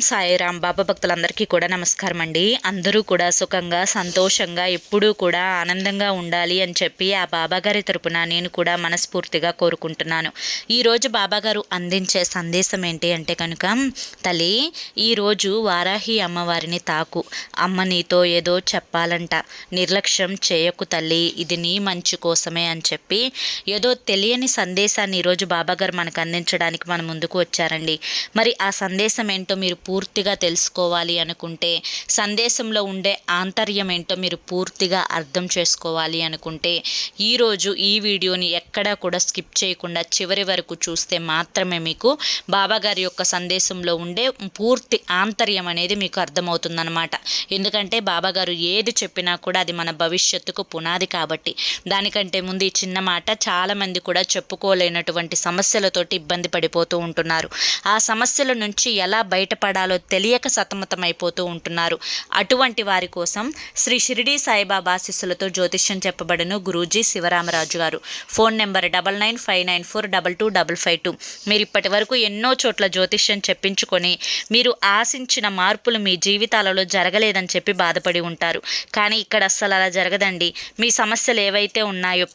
సాయిరాం బాబా భక్తులందరికీ కూడా నమస్కారం అండి. అందరూ కూడా సుఖంగా సంతోషంగా ఎప్పుడూ కూడా ఆనందంగా ఉండాలి అని చెప్పి ఆ బాబాగారి తరపున నేను కూడా మనస్ఫూర్తిగా కోరుకుంటున్నాను. ఈరోజు బాబాగారు అందించే సందేశం ఏంటి అంటే కనుక తల్లి ఈరోజు వారాహి అమ్మవారిని తాకు. అమ్మ నీతో ఏదో చెప్పాలంట. నిర్లక్ష్యం చేయకు తల్లి. ఇది నీ మంచి కోసమే అని చెప్పి ఏదో తెలియని సందేశాన్ని ఈరోజు బాబాగారు మనకు అందించడానికి మన ముందుకు వచ్చారండి. మరి ఆ సందేశం ఏంటో మీరు పూర్తిగా తెలుసుకోవాలి అనుకుంటే సందేశంలో ఉండే ఆంతర్యం ఏంటో మీరు పూర్తిగా అర్థం చేసుకోవాలి అనుకుంటే ఈరోజు ఈ వీడియోని ఎక్కడా కూడా స్కిప్ చేయకుండా చివరి వరకు చూస్తే మాత్రమే మీకు బాబాగారి యొక్క సందేశంలో ఉండే పూర్తి ఆంతర్యం అనేది మీకు అర్థమవుతుందన్నమాట. ఎందుకంటే బాబాగారు ఏది చెప్పినా కూడా అది మన భవిష్యత్తుకు పునాది కాబట్టి. దానికంటే ముందు ఈ చిన్న మాట చాలామంది కూడా చెప్పుకోలేనటువంటి సమస్యలతోటి ఇబ్బంది పడిపోతూ ఉంటున్నారు. ఆ సమస్యల నుంచి ఎలా బయటపడ తెలియక సతమతమైపోతూ ఉంటున్నారు. అటువంటి వారి కోసం శ్రీ షిరిడి సాయిబాబా ఆశీస్సులతో జ్యోతిష్యం చెప్పబడను గురూజీ శివరామరాజు గారు. Phone number double nine five nine four double two double five two. మీరు ఇప్పటి వరకు ఎన్నో చోట్ల జ్యోతిష్యం చెప్పించుకొని మీరు ఆశించిన మార్పులు మీ జీవితాలలో జరగలేదని చెప్పి బాధపడి ఉంటారు. కానీ ఇక్కడ అస్సలు అలా జరగదండి. మీ సమస్యలు ఏవైతే ఉన్నాయో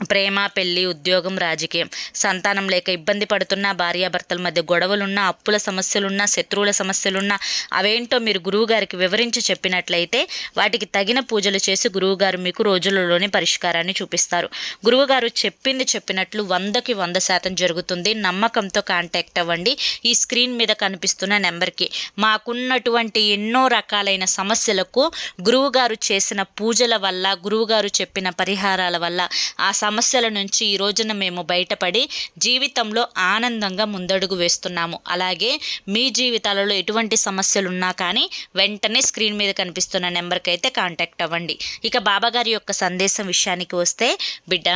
ప్రేమ పెళ్ళి ఉద్యోగం రాజకీయం. సంతానం లేక ఇబ్బంది పడుతున్న భార్యాభర్తల మధ్య గొడవలున్నా అప్పుల సమస్యలున్నా శత్రువుల సమస్యలున్నా అవేంటో మీరు గురువుగారికి వివరించి చెప్పినట్లయితే వాటికి తగిన పూజలు చేసి గురువుగారు మీకు రోజులలోనే పరిష్కారాన్ని చూపిస్తారు. గురువుగారు చెప్పింది చెప్పినట్లు వందకి వంద శాతం జరుగుతుంది. నమ్మకంతో కాంటాక్ట్ అవ్వండి. ఈ స్క్రీన్ మీద కనిపిస్తున్న నెంబర్కి మాకున్నటువంటి ఎన్నో రకాలైన సమస్యలకు గురువుగారు చేసిన పూజల వల్ల గురువుగారు చెప్పిన పరిహారాల వల్ల ఆ సమస్యల నుంచి ఈ రోజున మేము బయటపడి జీవితంలో ఆనందంగా ముందడుగు వేస్తున్నాము. అలాగే మీ జీవితాలలో ఎటువంటి సమస్యలు ఉన్నా కానీ వెంటనే స్క్రీన్ మీద కనిపిస్తున్న నెంబర్కి అయితే కాంటాక్ట్ అవ్వండి. ఇక బాబాగారి యొక్క సందేశం విషయానికి వస్తే బిడ్డ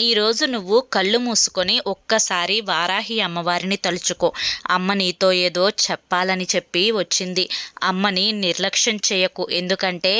ఈరోజు నువ్వు కళ్ళు మూసుకొని ఒక్కసారి వారాహి అమ్మవారిని తలుచుకో. అమ్మ నీతో ఏదో చెప్పాలని చెప్పి వచ్చింది. అమ్మని నిర్లక్ష్యం చేయకు. ఎందుకంటే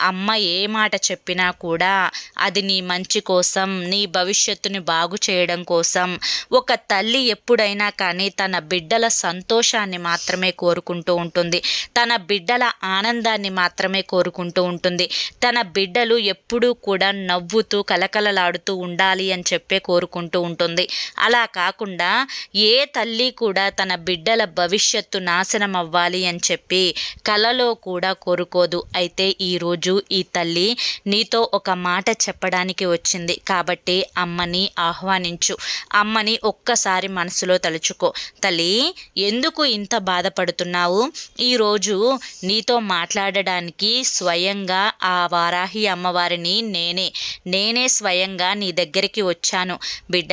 అమ్మ ఏ మాట చెప్పినా కూడా అది నీ మంచి కోసం నీ భవిష్యత్తుని బాగు చేయడం కోసం ఒక తల్లి ఎప్పుడైనా కానీ తన బిడ్డల సంతోషాన్ని మాత్రమే కోరుకుంటూ ఉంటుంది. తన బిడ్డల ఆనందాన్ని మాత్రమే కోరుకుంటూ ఉంటుంది. తన బిడ్డలు ఎప్పుడూ కూడా నవ్వుతూ కలకలలాడుతూ ఉండాలి అని చెప్పే కోరుకుంటూ ఉంటుంది. అలా కాకుండా ఏ తల్లి కూడా తన బిడ్డల భవిష్యత్తు నాశనం అవ్వాలి అని చెప్పి కలలో కూడా కోరుకోదు. అయితే ఈరోజు ఈ తల్లి నీతో ఒక మాట చెప్పడానికి వచ్చింది. కాబట్టి అమ్మని ఆహ్వానించు. అమ్మని ఒక్కసారి మనసులో తలుచుకో. తల్లి ఎందుకు ఇంత బాధపడుతున్నావు? ఈరోజు నీతో మాట్లాడడానికి స్వయంగా ఆ వారాహి అమ్మవారిని నేనే నేనే స్వయంగా నీ దగ్గరికి వచ్చాను. బిడ్డ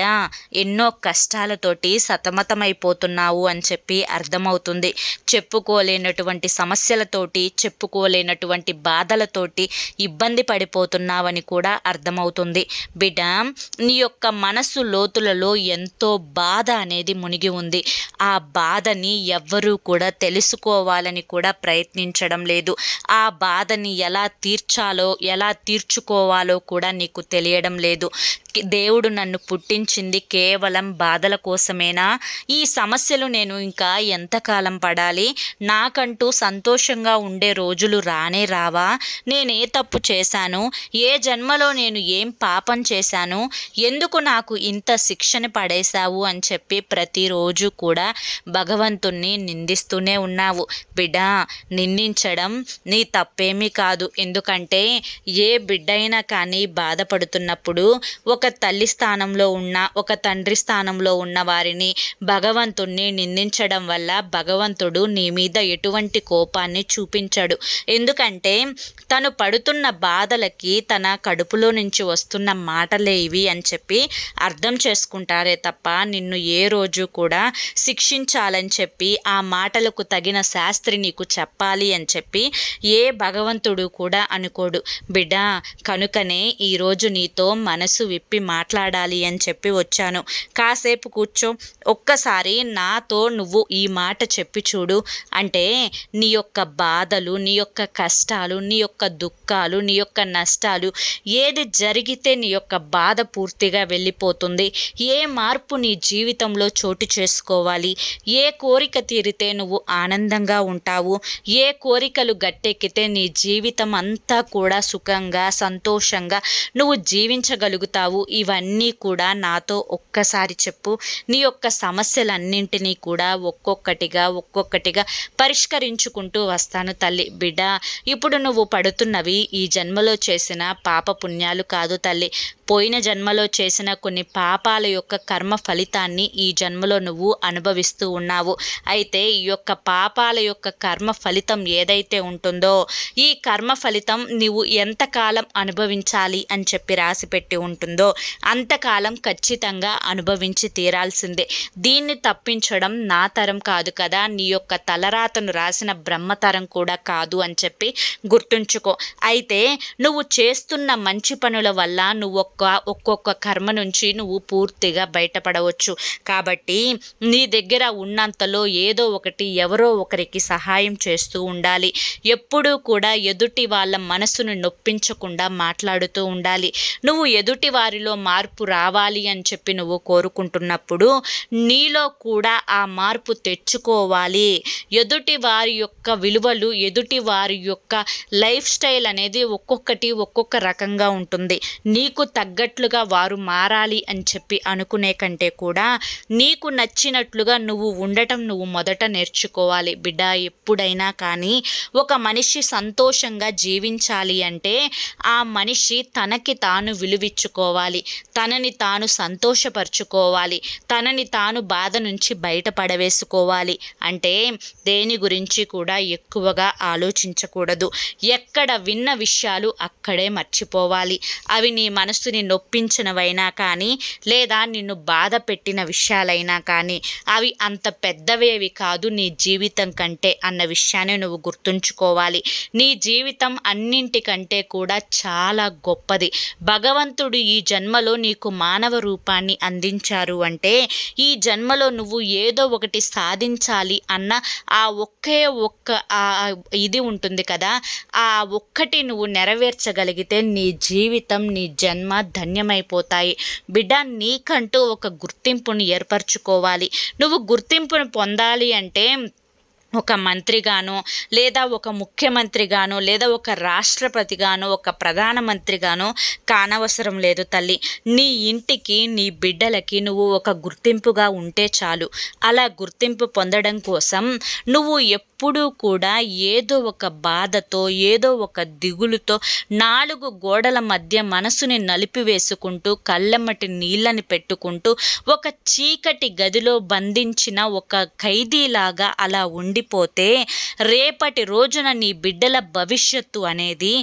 ఎన్నో కష్టాలతోటి సతమతమైపోతున్నావు అని చెప్పి అర్థమవుతుంది. చెప్పుకోలేనటువంటి సమస్యలతోటి చెప్పుకోలేనటువంటి బాధలతోటి ఇబ్బంది పడిపోతున్నావని కూడా అర్థమవుతుంది. బిడ్డ నీ యొక్క మనసు లోతులలో ఎంతో బాధ అనేది మునిగి ఉంది. ఆ బాధని ఎవ్వరూ కూడా తెలుసుకోవాలని కూడా ప్రయత్నించడం లేదు. ఆ బాధని ఎలా తీర్చాలో ఎలా తీర్చుకోవాలో కూడా నీకు తెలియడం లేదు. దేవుడు నన్ను పుట్టించింది కేవలం బాధల కోసమేనా? ఈ సమస్యలు నేను ఇంకా ఎంతకాలం పడాలి? నాకంటూ సంతోషంగా ఉండే రోజులు రానే రావా? నేనే తప్పు చేశాను? ఏ జన్మలో నేను ఏం పాపం చేశాను? ఎందుకు నాకు ఇంత శిక్షణ పడేశావు అని చెప్పి ప్రతిరోజు కూడా భగవంతుణ్ణి నిందిస్తూనే ఉన్నావు. బిడ్డ నిందించడం నీ తప్పేమీ కాదు. ఎందుకంటే ఏ బిడ్డైనా కానీ బాధపడుతున్నప్పుడు ఒక తల్లి స్థానంలో ఉన్న ఒక తండ్రి స్థానంలో ఉన్న వారిని భగవంతుణ్ణి నిందించడం వల్ల భగవంతుడు నీ మీద ఎటువంటి కోపాన్ని చూపించడు. ఎందుకంటే తను పడుతున్న బాధలకి తన కడుపులో నుంచి వస్తున్న మాటలే ఇవి అని చెప్పి అర్థం చేసుకుంటారే తప్ప నిన్ను ఏ రోజు కూడా శిక్షించాలని చెప్పి ఆ మాటలకు తగిన శాస్త్రి నీకు చెప్పాలి అని చెప్పి ఏ భగవంతుడు కూడా అనుకోడు. బిడ్డ కనుకనే ఈరోజు నీతో మనసు విప్పి మాట్లాడాలి అని చెప్పి వచ్చాను. కాసేపు కూర్చో ఒక్కసారి నాతో నువ్వు ఈ మాట చెప్పి చూడు. అంటే నీ యొక్క బాధలు నీ యొక్క కష్టాలు నీ యొక్క దుఃఖాలు నీ యొక్క నష్టాలు ఏది జరిగితే నీ యొక్క బా బాధ పూర్తిగా వెళ్ళిపోతుంది. ఏ మార్పు నీ జీవితంలో చోటు చేసుకోవాలి? ఏ కోరిక తీరితే నువ్వు ఆనందంగా ఉంటావు? ఏ కోరికలు గట్టెక్కితే నీ జీవితం అంతా కూడా సుఖంగా సంతోషంగా నువ్వు జీవించగలుగుతావు? ఇవన్నీ కూడా నాతో ఒక్కసారి చెప్పు. నీ యొక్క సమస్యలన్నింటినీ కూడా ఒక్కొక్కటిగా ఒక్కొక్కటిగా పరిష్కరించుకుంటూ వస్తాను తల్లి. బిడ్డ ఇప్పుడు నువ్వు పడుతున్నవి ఈ జన్మలో చేసిన పాప పుణ్యాలు కాదు తల్లి. పోయిన జన్మలో చేసిన కొన్ని పాపాల యొక్క కర్మ ఫలితాన్ని ఈ జన్మలో నువ్వు అనుభవిస్తూ ఉన్నావు. అయితే ఈ యొక్క పాపాల యొక్క కర్మ ఫలితం ఏదైతే ఉంటుందో ఈ కర్మ ఫలితం నువ్వు ఎంతకాలం అనుభవించాలి అని చెప్పి రాసి పెట్టి ఉంటుందో అంతకాలం ఖచ్చితంగా అనుభవించి తీరాల్సిందే. దీన్ని తప్పించడం నా తరం కాదు కదా నీ యొక్క తలరాతను రాసిన బ్రహ్మతరం కూడా కాదు అని చెప్పి గుర్తుంచుకో. అయితే నువ్వు చేస్తున్న మంచి పనుల వల్ల నువ్వు ఒక్క ఒక్కొక్క కర్మ నుంచి నువ్వు పూర్తిగా బయటపడవచ్చు. కాబట్టి నీ దగ్గర ఉన్నంతలో ఏదో ఒకటి ఎవరో ఒకరికి సహాయం చేస్తూ ఉండాలి. ఎప్పుడూ కూడా ఎదుటి వాళ్ళ మనసును నొప్పించకుండా మాట్లాడుతూ ఉండాలి. నువ్వు ఎదుటి వారిలో మార్పు రావాలి అని చెప్పి నువ్వు కోరుకుంటున్నప్పుడు నీలో కూడా ఆ మార్పు తెచ్చుకోవాలి. ఎదుటి వారి యొక్క విలువలు ఎదుటి వారి యొక్క లైఫ్ స్టైల్ అనేది ఒక్కొక్కటి ఒక్కొక్క రకంగా ఉంటుంది. నీకు తగ్గట్లుగా వారు మారాలి అని చెప్పి అనుకునే కంటే కూడా నీకు నచ్చినట్లుగా నువ్వు ఉండటం నువ్వు మొదట నేర్చుకోవాలి. బిడ్డ ఎప్పుడైనా కానీ ఒక మనిషి సంతోషంగా జీవించాలి అంటే ఆ మనిషి తనకి తాను విలువిచ్చుకోవాలి. తనని తాను సంతోషపరుచుకోవాలి. తనని తాను బాధ నుంచి బయటపడవేసుకోవాలి. అంటే దేని గురించి కూడా ఎక్కువగా ఆలోచించకూడదు. ఎక్కడ విన్న విషయాలు అక్కడే మర్చిపోవాలి. అవి నీ మనసు మనసుని నొప్పించినవైనా కానీ లేదా నిన్ను బాధ పెట్టిన విషయాలైనా కానీ అవి అంత పెద్దవేవి కాదు నీ జీవితం కంటే అన్న విషయాన్ని నువ్వు గుర్తుంచుకోవాలి. నీ జీవితం అన్నింటికంటే కూడా చాలా గొప్పది. భగవంతుడు ఈ జన్మలో నీకు మానవ రూపాన్ని అందించారు అంటే ఈ జన్మలో నువ్వు ఏదో ఒకటి సాధించాలి అన్న ఆ ఒకే ఒక్క ఇది ఉంటుంది కదా ఆ ఒక్కటి నువ్వు నెరవేర్చగలిగితే నీ జీవితం నీ జన్మ ధన్యమైపోతాయి. బిడ్డ నీకంటూ ఒక గుర్తింపును ఏర్పరచుకోవాలి. నువ్వు గుర్తింపును పొందాలి అంటే ఒక మంత్రిగానో లేదా ఒక ముఖ్యమంత్రిగానో లేదా ఒక రాష్ట్రపతిగానో ఒక ప్రధానమంత్రిగాను కానవసరం లేదు తల్లి. నీ ఇంటికి నీ బిడ్డలకి నువ్వు ఒక గుర్తింపుగా ఉంటే చాలు. అలా గుర్తింపు పొందడం కోసం నువ్వు ఎప్పుడూ కూడా ఏదో ఒక బాధతో ఏదో ఒక దిగులుతో నాలుగు గోడల మధ్య మనసుని నలిపివేసుకుంటూ కళ్ళెమ్మటి నీళ్ళని పెట్టుకుంటూ ఒక చీకటి గదిలో బంధించిన ఒక ఖైదీలాగా అలా ఉండిపోతే రేపటి రోజున నీ బిడ్డల భవిష్యత్తు అనేది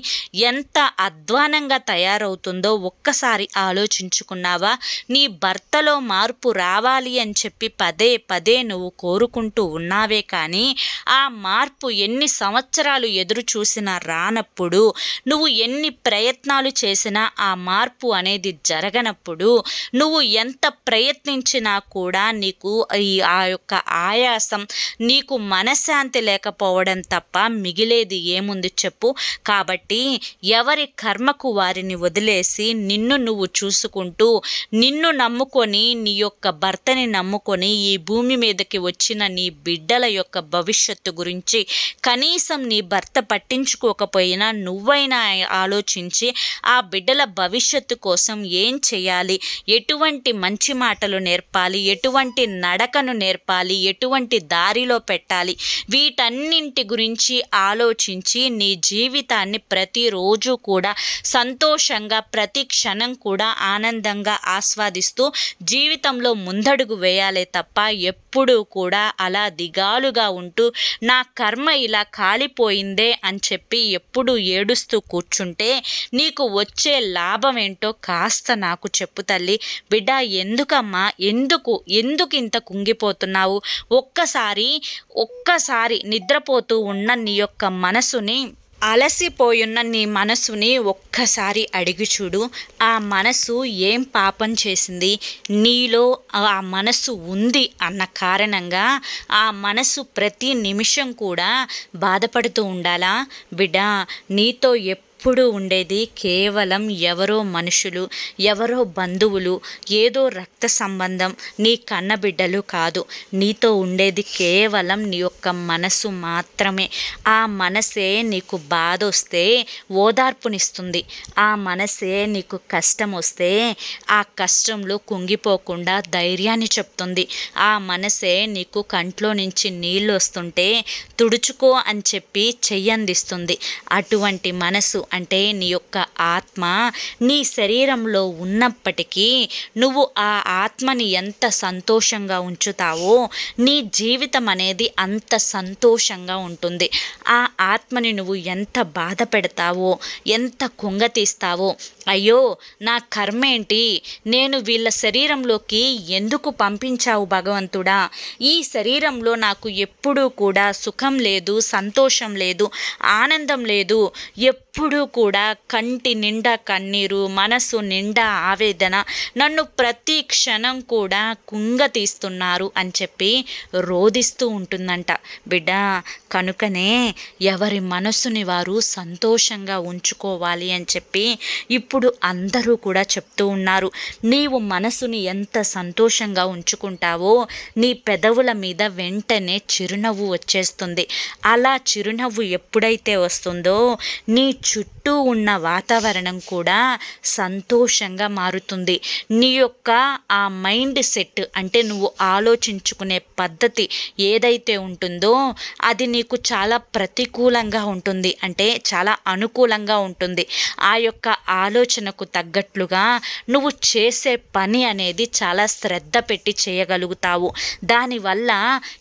ఎంత అధ్వానంగా తయారవుతుందో ఒక్కసారి ఆలోచించుకున్నావా? నీ భర్తలో మార్పు రావాలి అని చెప్పి పదే పదే నువ్వు కోరుకుంటూ ఉన్నావే కానీ ఆ మార్పు ఎన్ని సంవత్సరాలు ఎదురు చూసినా రానప్పుడు నువ్వు ఎన్ని ప్రయత్నాలు చేసినా ఆ మార్పు అనేది జరగనప్పుడు నువ్వు ఎంత ప్రయత్నించినా కూడా నీకు ఈ ఆ యొక్క ఆయాసం నీకు మనశ్శాంతి లేకపోవడం తప్ప మిగిలేది ఏముంది చెప్పు. కాబట్టి ఎవరి కర్మకు వారిని వదిలేసి నిన్ను నువ్వు చూసుకుంటూ నిన్ను నమ్ముకొని నీ యొక్క భర్తని నమ్ముకొని ఈ భూమి మీదకి వచ్చిన నీ బిడ్డల యొక్క భవిష్యత్తు గురించి కనీసం నీ భర్త పట్టించుకోకపోయినా నువ్వైనా ఆలోచించి ఆ బిడ్డల భవిష్యత్తు కోసం ఏం చేయాలి? ఎటువంటి మంచి మాటలు నేర్పాలి? ఎటువంటి నడకను నేర్పాలి? ఎటువంటి దారిలో పెట్టాలి? వీటన్నింటి గురించి ఆలోచించి నీ జీవితాన్ని ప్రతిరోజు కూడా సంతోషంగా ప్రతి క్షణం కూడా ఆనందంగా ఆస్వాదిస్తూ జీవితంలో ముందడుగు వేయాలే తప్ప ఎప్పుడూ కూడా అలా దిగాలుగా ఉంటూ నా కర్మ ఇలా కాలిపోయిందే అని చెప్పి ఎప్పుడు ఏడుస్తూ కూర్చుంటే నీకు వచ్చే లాభం ఏంటో కాస్త నాకు చెప్పు తల్లి. బిడ్డ ఎందుకమ్మా? ఎందుకు? ఎందుకు ఇంత కుంగిపోతున్నావు? ఒక్కసారి ఒక్కసారి నిద్రపోతూ ఉన్న నీ యొక్క మనసుని అలసిపోయున్న నీ మనసుని ఒక్కసారి అడిగి చూడు. ఆ మనసు ఏం పాపం చేసింది? నీలో ఆ మనసు ఉంది అన్న కారణంగా ఆ మనసు ప్రతి నిమిషం కూడా బాధపడుతూ ఉండాలా? బిడ్డ నీతో ఎప్పుడు ఎప్పుడు ఉండేది కేవలం ఎవరో మనుషులు ఎవరో బంధువులు ఏదో రక్త సంబంధం. నీ కన్నబిడ్డలు కాదు. నీతో ఉండేది కేవలం నీ యొక్క మనసు మాత్రమే. ఆ మనసే నీకు బాధ వస్తే ఓదార్పునిస్తుంది. ఆ మనసే నీకు కష్టం వస్తే ఆ కష్టంలో కుంగిపోకుండా ధైర్యాన్ని చెప్తుంది. ఆ మనసే నీకు కంట్లో నుంచి నీళ్ళు వస్తుంటే తుడుచుకో అని చెప్పి చెయ్యందిస్తుంది. అటువంటి మనసు అంటే నీ యొక్క ఆత్మ నీ శరీరంలో ఉన్నప్పటికీ నువ్వు ఆ ఆత్మని ఎంత సంతోషంగా ఉంచుతావో నీ జీవితం అనేది అంత సంతోషంగా ఉంటుంది. ఆ ఆత్మని నువ్వు ఎంత బాధ పెడతావో ఎంత కుంగతీస్తావో అయ్యో నా కర్మేంటి నేను వీళ్ళ శరీరంలోకి ఎందుకు పంపించావు భగవంతుడా? ఈ శరీరంలో నాకు ఎప్పుడూ కూడా సుఖం లేదు సంతోషం లేదు ఆనందం లేదు ఎప్పుడూ కూడా కంటి నిండా కన్నీరు మనసు నిండా ఆవేదన నన్ను ప్రతి క్షణం కూడా కుంగ తీస్తున్నారు అని చెప్పి రోధిస్తూ ఉంటుందంట. బిడ్డ కనుకనే ఎవరి మనసుని వారు సంతోషంగా ఉంచుకోవాలి అని చెప్పి ఇప్పుడు అందరూ కూడా చెప్తూ ఉన్నారు. నీవు మనసుని ఎంత సంతోషంగా ఉంచుకుంటావో నీ పెదవుల మీద వెంటనే చిరునవ్వు వచ్చేస్తుంది. అలా చిరునవ్వు ఎప్పుడైతే వస్తుందో నీ చుట్టూ చుట్టూ ఉన్న వాతావరణం కూడా సంతోషంగా మారుతుంది. నీ యొక్క ఆ మైండ్ సెట్ అంటే నువ్వు ఆలోచించుకునే పద్ధతి ఏదైతే ఉంటుందో అది నీకు చాలా ప్రతికూలంగా ఉంటుంది. అంటే చాలా అనుకూలంగా ఉంటుంది. ఆ యొక్క ఆలోచనకు తగ్గట్లుగా నువ్వు చేసే పని అనేది చాలా శ్రద్ధ పెట్టి చేయగలుగుతావు. దానివల్ల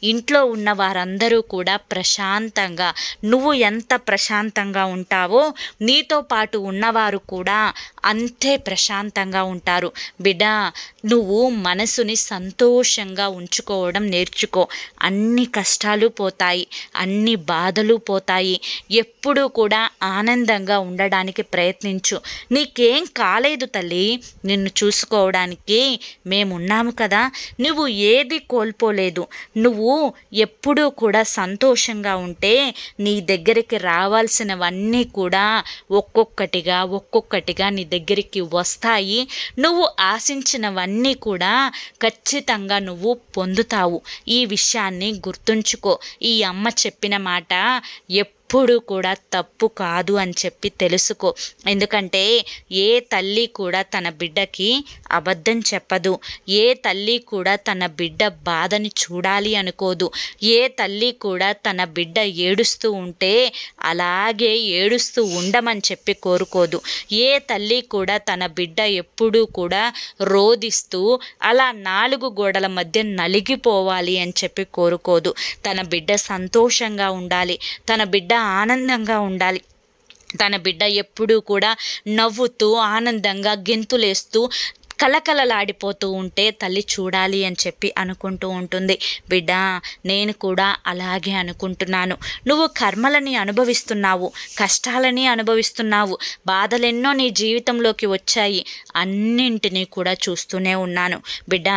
ఇంట్లో ఉన్న వారందరూ కూడా ప్రశాంతంగా నువ్వు ఎంత ప్రశాంతంగా ఉంటావో నీతో పాటు ఉన్నవారు కూడా అంతే ప్రశాంతంగా ఉంటారు. బిడ్డ నువ్వు మనసుని సంతోషంగా ఉంచుకోవడం నేర్చుకో. అన్ని కష్టాలు పోతాయి అన్ని బాధలు పోతాయి. ఎప్పుడూ కూడా ఆనందంగా ఉండడానికి ప్రయత్నించు. నీకేం కాలేదు తల్లి నిన్ను చూసుకోవడానికి మేమున్నాము కదా. నువ్వు ఏది కోల్పోలేదు. నువ్వు ఎప్పుడూ కూడా సంతోషంగా ఉంటే నీ దగ్గరికి రావాల్సినవన్నీ కూడా ఒక్కొక్కటిగా ఒక్కొక్కటిగా నీ దగ్గరికి వస్తాయి. నువ్వు ఆశించినవన్నీ అన్నీ కూడా ఖచ్చితంగా నువ్వు పొందుతావు. ఈ విషయాన్ని గుర్తుంచుకో. ఈ అమ్మ చెప్పిన మాట ఎప్పుడు ఎప్పుడు కూడా తప్పు కాదు అని చెప్పి తెలుసుకో. ఎందుకంటే ఏ తల్లి కూడా తన బిడ్డకి అబద్ధం చెప్పదు. ఏ తల్లి కూడా తన బిడ్డ బాధని చూడాలి అనుకోదు. ఏ తల్లి కూడా తన బిడ్డ ఏడుస్తూ ఉంటే అలాగే ఏడుస్తూ ఉండమని చెప్పి కోరుకోదు. ఏ తల్లి కూడా తన బిడ్డ ఎప్పుడూ కూడా రోధిస్తూ అలా నాలుగు గోడల మధ్య నలిగిపోవాలి అని చెప్పి కోరుకోదు. తన బిడ్డ సంతోషంగా ఉండాలి. తన బిడ్డ ఆనందంగా ఉండాలి. తన బిడ్డ ఎప్పుడూ కూడా నవ్వుతూ ఆనందంగా గెంతులేస్తూ కలకలలాడిపోతూ ఉంటే తల్లి చూడాలి అని చెప్పి అనుకుంటూ ఉంటుంది. బిడ్డ నేను కూడా అలాగే అనుకుంటున్నాను. నువ్వు కర్మలని అనుభవిస్తున్నావు కష్టాలని అనుభవిస్తున్నావు బాధలెన్నో నీ జీవితంలోకి వచ్చాయి అన్నింటినీ కూడా చూస్తూనే ఉన్నాను. బిడ్డ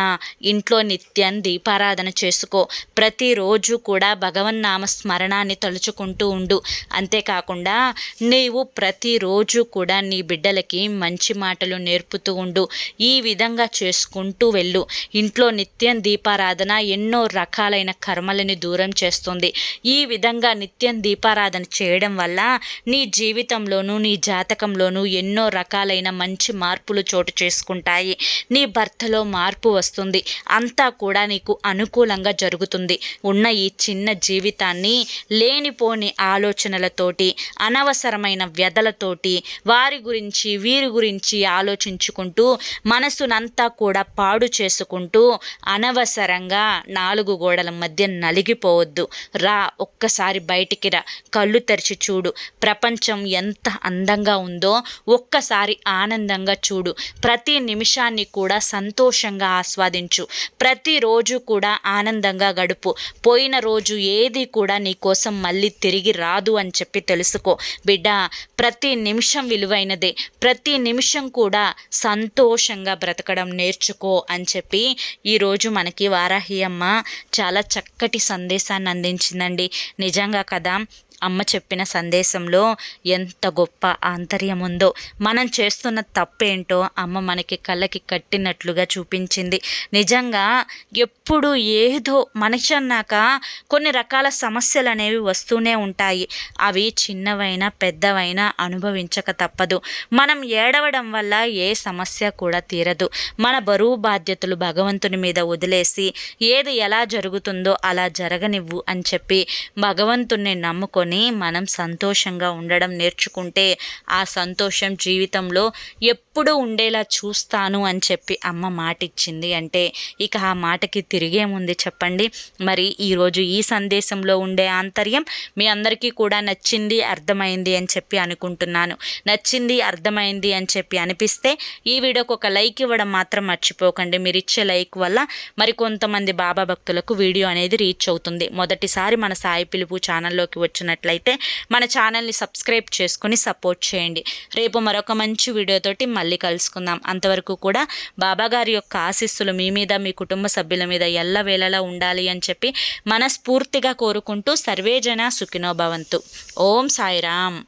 ఇంట్లో నిత్యం దీపారాధన చేసుకో. ప్రతిరోజు కూడా భగవన్నామ స్మరణాన్ని తలుచుకుంటూ ఉండు. అంతేకాకుండా నీవు ప్రతిరోజు కూడా నీ బిడ్డలకి మంచి మాటలు నేర్పుతూ ఉండు. ఈ ఈ విధంగా చేసుకుంటూ వెళ్ళు. ఇంట్లో నిత్యం దీపారాధన ఎన్నో రకాలైన కర్మలని దూరం చేస్తుంది. ఈ విధంగా నిత్యం దీపారాధన చేయడం వల్ల నీ జీవితంలోనూ నీ జాతకంలోనూ ఎన్నో రకాలైన మంచి మార్పులు చోటు చేసుకుంటాయి. నీ భర్తలో మార్పు వస్తుంది. అంతా కూడా నీకు అనుకూలంగా జరుగుతుంది. ఉన్న ఈ చిన్న జీవితాన్ని లేనిపోని ఆలోచనలతోటి అనవసరమైన వ్యధలతోటి వారి గురించి వీరి గురించి ఆలోచించుకుంటూ మన మనసునంతా కూడా పాడు చేసుకుంటూ అనవసరంగా నాలుగు గోడల మధ్య నలిగిపోవద్దు. రా ఒక్కసారి బయటికి రా. కళ్ళు తెరిచి చూడు. ప్రపంచం ఎంత అందంగా ఉందో ఒక్కసారి ఆనందంగా చూడు. ప్రతి నిమిషాన్ని కూడా సంతోషంగా ఆస్వాదించు. ప్రతిరోజు కూడా ఆనందంగా గడుపు. పోయిన రోజు ఏది కూడా నీ కోసం మళ్ళీ తిరిగి రాదు అని చెప్పి తెలుసుకో. బిడ్డ ప్రతి నిమిషం విలువైనదే. ప్రతి నిమిషం కూడా సంతోషంగా ఆనందంగా బ్రతకడం నేర్చుకో అని చెప్పి ఈరోజు మనకి వారాహి అమ్మ చాలా చక్కటి సందేశాన్ని అందించిందండి. నిజంగా కదా అమ్మ చెప్పిన సందేశంలో ఎంత గొప్ప ఆంతర్యం ఉందో మనం చేస్తున్న తప్పేంటో అమ్మ మనకి కళ్ళకి కట్టినట్లుగా చూపించింది. నిజంగా ఎప్పుడు ఏదో మనిషి అన్నాక కొన్ని రకాల సమస్యలు అనేవి వస్తూనే ఉంటాయి. అవి చిన్నవైనా పెద్దవైనా అనుభవించక తప్పదు. మనం ఏడవడం వల్ల ఏ సమస్య కూడా తీరదు. మన బరువు బాధ్యతలు భగవంతుని మీద వదిలేసి ఏది ఎలా జరుగుతుందో అలా జరగనివ్వు అని చెప్పి భగవంతుణ్ణి నమ్ముకొని మనం సంతోషంగా ఉండడం నేర్చుకుంటే ఆ సంతోషం జీవితంలో ఎప్పుడూ ఉండేలా చూస్తాను అని చెప్పి అమ్మ మాట ఇచ్చింది అంటే ఇక ఆ మాటకి తిరిగేముంది చెప్పండి. మరి ఈరోజు ఈ సందేశంలో ఉండే ఆంతర్యం మీ అందరికీ కూడా నచ్చింది అర్థమైంది అని చెప్పి అనుకుంటున్నాను. నచ్చింది అర్థమైంది అని చెప్పి అనిపిస్తే ఈ వీడియోకి ఒక లైక్ ఇవ్వడం మాత్రం మర్చిపోకండి. మీరు ఇచ్చే లైక్ వల్ల మరి కొంతమంది బాబా భక్తులకు వీడియో అనేది రీచ్ అవుతుంది. మొదటిసారి మన సాయి పిలుపు ఛానల్లోకి వచ్చినట్టు నచ్చినట్లయితే మన ఛానల్ని సబ్స్క్రైబ్ చేసుకుని సపోర్ట్ చేయండి. రేపు మరొక మంచి వీడియోతోటి మళ్ళీ కలుసుకుందాం. అంతవరకు కూడా బాబాగారి యొక్క ఆశీస్సులు మీ మీద మీ కుటుంబ సభ్యుల మీద ఎల్లవేళలా ఉండాలి అని చెప్పి మనస్ఫూర్తిగా కోరుకుంటూ సర్వేజన సుఖినోభవంతు ఓం సాయిరామ్.